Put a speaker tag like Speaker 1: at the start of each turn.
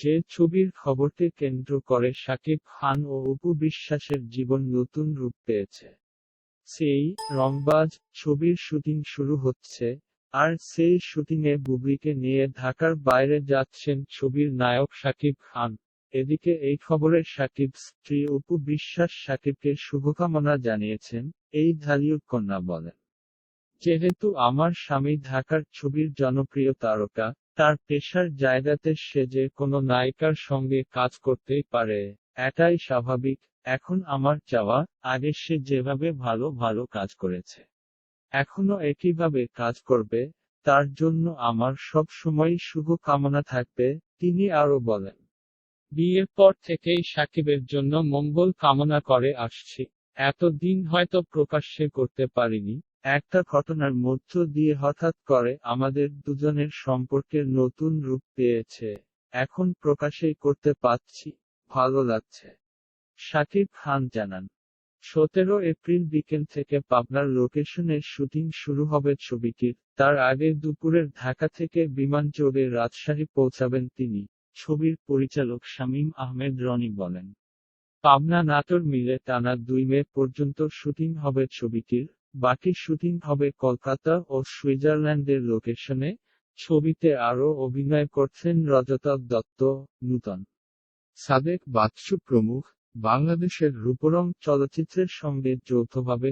Speaker 1: যে ছবির খবরকে কেন্দ্র করে শাকিব খান ও অপু বিশ্বাসের জীবন নতুন রূপ পেয়েছে। সেই রংবাজ ছবির শুটিং শুরু হচ্ছে, আর সেই শুটিংয়ে বুবলিকে নিয়ে ঢাকার বাইরে যাচ্ছেন ছবির নায়ক শাকিব খান। এদিকে এই খবরে শাকিব স্ত্রী অপু বিশ্বাস শাকিবকে শুভকামনা জানিয়েছেন, এই ঢালিউড কন্যা বলেন। যেহেতু আমার স্বামী ঢাকার ছবির জনপ্রিয় তারকা তার পেশার জায়গাতে সে যে কোনো নায়িকার সঙ্গে কাজ করতেই পারে, এটাই স্বাভাবিক। এখন আমার চাওয়া, আগে সে যেভাবে ভালো ভালো কাজ করেছে। এখনও একইভাবে কাজ করবে, তার জন্য আমার সব সময় শুভ কামনা থাকবে, তিনি আরও বলেন। বিয়ের পর থেকেই সাকিবের জন্য মঙ্গল কামনা করে আসছি। এতদিন হয়তো প্রকাশ্যে করতে পারিনি। একটা ঘটনার মধ্য দিয়ে হঠাৎ করে আমাদের দুজনের সম্পর্কের নতুন রূপ পেয়েছে। এখন প্রকাশেই করতে পারছি। ভালো লাগছে। শাকিব খান জানান, সতেরো এপ্রিল বিকেল থেকে পাবনার লোকেশনে শুটিং শুরু হবে ছবিটির তার আগে দুপুরের ঢাকা থেকে বিমান যোগে রাজশাহী পৌঁছাবেন তিনি। ছবির পরিচালক শামীম আহমেদ রনি বলেন, পাবনা নাটোর মিলে টানা দুই মে পর্যন্ত শুটিং হবে ছবিটির। বাকি শুটিং হবে কলকাতা ও সুইজারল্যান্ডের লোকেশনে। ছবিতে আরও অভিনয় করছেন রজতাভ দত্ত, নূতন। সাদেক বাচ্চু প্রমুখ, বাংলাদেশের রূপরং চলচ্চিত্রের সঙ্গে যৌথভাবে